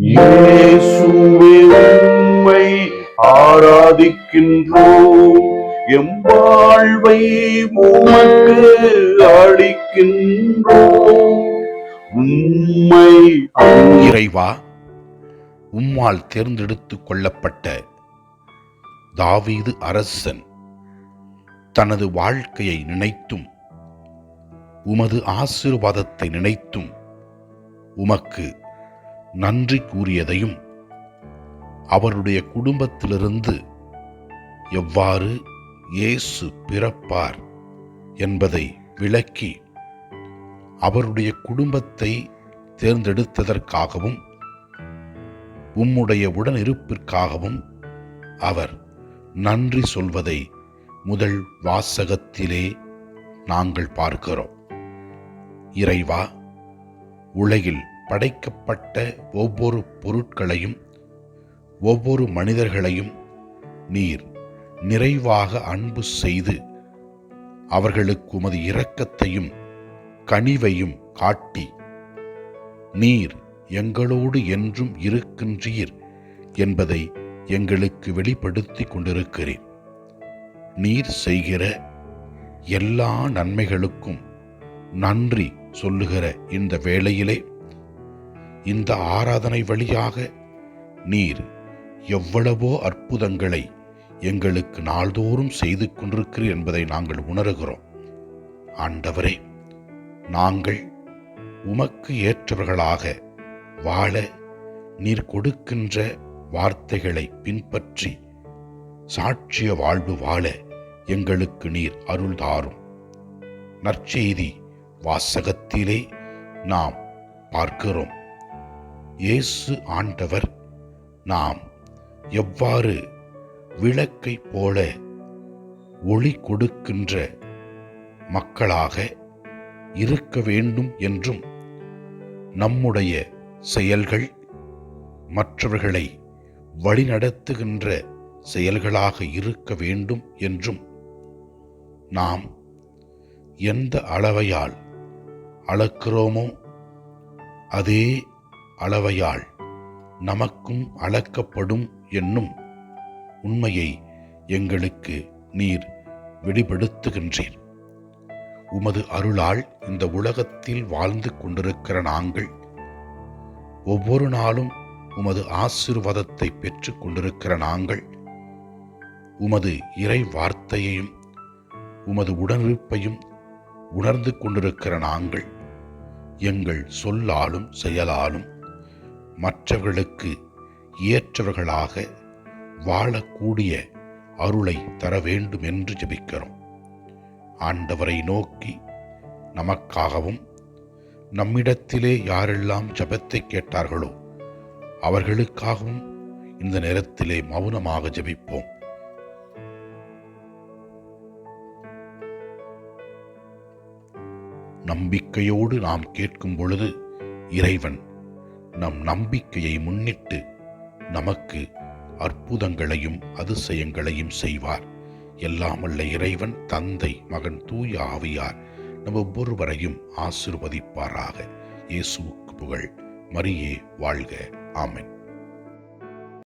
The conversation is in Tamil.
இயேசுவே உம்மை ஆராதிக்கின்றோம். எம் வாழ்வை உமக்கு அளிக்கின்றோம். உம்மை இறைவா உம்மால் தேர்ந்தெடுத்து கொள்ளப்பட்ட தாவீது அரசன் தனது வாழ்க்கையை நினைத்தும் உமது ஆசீர்வாதத்தை நினைத்தும் உமக்கு நன்றி கூறியதையும் அவருடைய குடும்பத்திலிருந்து எவ்வாறு இயேசு பிறப்பார் என்பதை விளக்கி அவருடைய குடும்பத்தை தேர்ந்தெடுத்ததற்காகவும் உம்முடைய உடனிருப்பிற்காகவும் அவர் நன்றி சொல்வதை முதல் வாசகத்திலே நாங்கள் பார்க்கிறோம். இறைவா உலகில் படைக்கப்பட்ட ஒவ்வொரு பொருட்களையும் ஒவ்வொரு மனிதர்களையும் நீர் நிறைவாக அன்பு செய்து அவர்களுக்கு உமது இரக்கத்தையும் கனிவையும் காட்டி நீர் எங்களோடு என்றும் இருக்கின்றீர் என்பதை எங்களுக்கு வெளிப்படுத்தி கொண்டிருக்கிறேன். நீர் செய்கிற எல்லா நன்மைகளுக்கும் நன்றி சொல்லுகிற இந்த வேளையிலே இந்த ஆராதனை வழியாக நீர் எவ்வளவோ அற்புதங்களை எங்களுக்கு நாள்தோறும் செய்து கொண்டிருக்கிறீர் என்பதை நாங்கள் உணர்கிறோம். ஆண்டவரே நாங்கள் உமக்கு ஏற்றவர்களாக வாழ நீர் கொடுக்கின்ற வார்த்தைகளை பின்பற்றி சாட்சிய வாழ்வு வாழ எங்களுக்கு நீர் அருள் தாரும். நற்செய்தி வாசகத்திலே நாம் பார்க்கிறோம். இயேசு ஆண்டவர். நாம் எவ்வாறு விளக்கை போல ஒளி கொடுக்கின்ற மக்களாக இருக்க வேண்டும் என்றும் நம்முடைய செயல்கள் மற்றவர்களை வழிநடத்துகின்ற செயல்களாக இருக்க வேண்டும் என்றும் நாம் எந்த அளவையால் அளக்கிறோமோ அதே அளவையால் நமக்கும் அளக்கப்படும் என்னும் உண்மையை எங்களுக்கு நீர் வெளிப்படுத்துகின்றீர். உமது அருளால் இந்த உலகத்தில் வாழ்ந்து கொண்டிருக்கிற நாங்கள் ஒவ்வொரு நாளும் உமது ஆசிர்வாதத்தை பெற்று கொண்டிருக்கிற நாங்கள் உமது இறை வார்த்தையையும் உமது உடனிருப்பையும் உணர்ந்து கொண்டிருக்கிற நாங்கள் எங்கள் சொல்லாலும் செயலாலும் மற்றவர்களுக்கு ஏற்றவர்களாக வாழக்கூடிய அருளை தர வேண்டும் என்று ஜெபிக்கிறோம். ஆண்டவரை நோக்கி நமக்காகவும் நம்மிடத்திலே யாரெல்லாம் ஜபத்தை கேட்டார்களோ அவர்களுக்காகவும் இந்த நேரத்திலே மௌனமாக ஜெபிப்போம். நம்பிக்கையோடு நாம் கேட்கும் பொழுது இறைவன் நம் நம்பிக்கையை முன்னிட்டு நமக்கு அற்புதங்களையும் அதிசயங்களையும் செய்வார். எல்லாம் அல்ல இறைவன் தந்தை மகன் தூய ஆவியார் நம் ஒவ்வொருவரையும் ஆசிர்வதிப்பாராக. இயேசுவுக்கு புகழ். மரியே வாழ்க. ஆமன்.